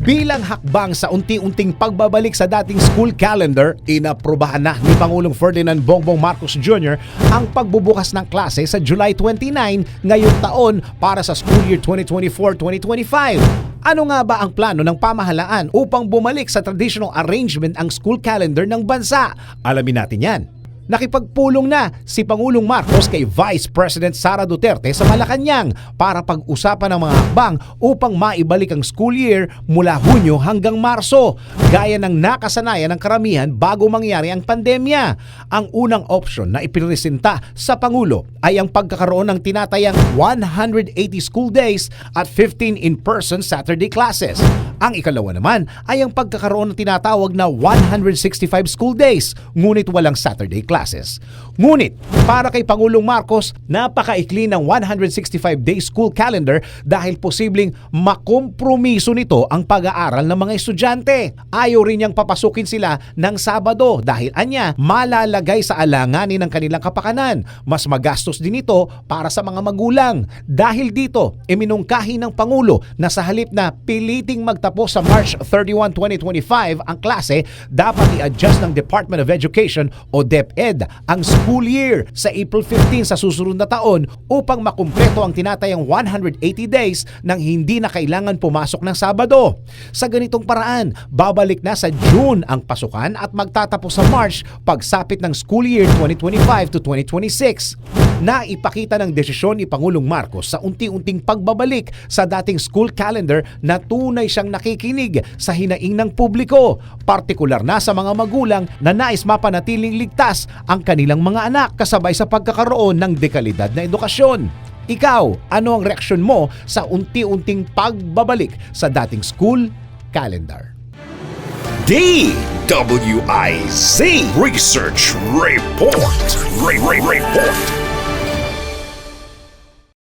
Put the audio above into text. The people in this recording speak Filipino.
Bilang hakbang sa unti-unting pagbabalik sa dating school calendar, inaprubahan na ni Pangulong Ferdinand Bongbong Marcos Jr. ang pagbubukas ng klase sa July 29 ngayong taon para sa school year 2024-2025. Ano nga ba ang plano ng pamahalaan upang bumalik sa traditional arrangement ang school calendar ng bansa? Alamin natin yan. Nakipagpulong na si Pangulong Marcos kay Vice President Sara Duterte sa Malacanang para pag-usapan ng mga hakbang upang maibalik ang school year mula Hunyo hanggang Marso, gaya ng nakasanayan ng karamihan bago mangyari ang pandemya. Ang unang option na ipinresenta sa Pangulo ay ang pagkakaroon ng tinatayang 180 school days at 15 in-person Saturday classes. Ang ikalawa naman ay ang pagkakaroon ng tinatawag na 165 school days, ngunit walang Saturday classes. Ngunit, para kay Pangulong Marcos, napakaikli ng 165-day school calendar dahil posibleng makompromiso nito ang pag-aaral ng mga estudyante. Ayaw rin niyang papasukin sila ng Sabado dahil anya malalagay sa alanganin ng kanilang kapakanan. Mas magastos din ito para sa mga magulang. Dahil dito, iminungkahi ng Pangulo na sa halip na piliting magtapos sa March 31, 2025 ang klase, dapat i-adjust ng Department of Education o DepEd ang school year sa April 15 sa susunod na taon upang makumpleto ang tinatayang 180 days nang hindi na kailangan pumasok ng Sabado. Sa ganitong paraan, babalik na sa June ang pasukan at magtatapos sa March pagsapit ng school year 2025 to 2026 na ipakita ng desisyon ni Pangulong Marcos sa unti-unting pagbabalik sa dating school calendar na tunay siyang nakikinig sa hinaing ng publiko, partikular na sa mga magulang na nais mapanatiling ligtas ang kanilang mga anak kasabay sa pagkakaroon ng dekalidad na edukasyon. Ikaw, ano ang reaksyon mo sa unti-unting pagbabalik sa dating school calendar? DWIZ Research Report. Re- Re- Report.